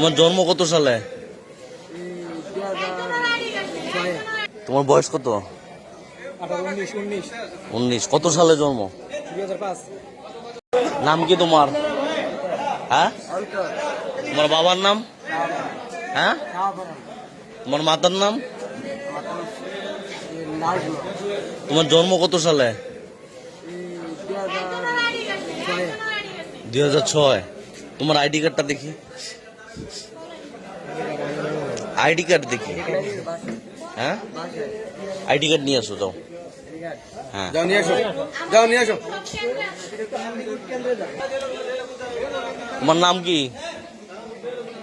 তোমার জন্ম কত সালে? তোমার বয়স কত? উনিশ। কত সালে জন্ম? নাম কি তোমার? হ্যাঁ? তোমার বাবার নাম? হ্যাঁ? তোমার মাতার নাম? তোমার জন্ম কত সালে? দুই হাজার ছয়। তোমার আইডি কার্ডটা দেখি। আইডি কার্ড দেখি। হ্যাঁ? আইডি কার্ড নিয়ে আসো যাও। হ্যাঁ। যাও নিয়ে আসো। যাও নিয়ে আসো। তোমার নাম কি?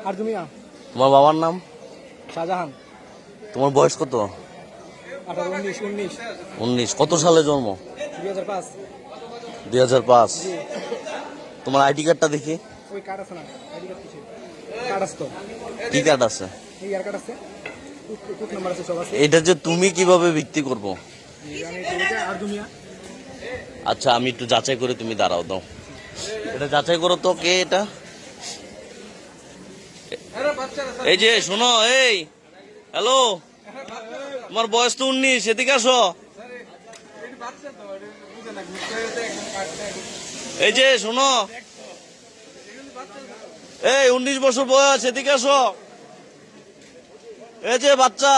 আর তুমি তোমার বাবার নাম? শাহজাহান। তোমার বয়স কত? উনিশ কত সালে জন্ম? দুই হাজার পাঁচ। দুই হাজার পাঁচ। তোমার আইডি কার্ডটা দেখি। ওই কার্ড আছে না? আইডি কার্ড কিছু কার্ড আছে তো। কি কার্ড আছে? এই কার্ড আছে। নাম্বার আছে সব আছে? এটা যে তুমি কীভাবে বিক্রি করব? আর দুনিয়া আচ্ছা আমি একটু যাচাই করে তুমি দাঁড়াও দাও। এটা যাচাই করো তো কে এটা? এই যে শোনো এই হ্যালো? তোমার বয়স তো উনিশ এদিকে আসো। এই যে শোনো। এই উনিশ বছর বয়স এদিকে আসো এই যে বাচ্চা।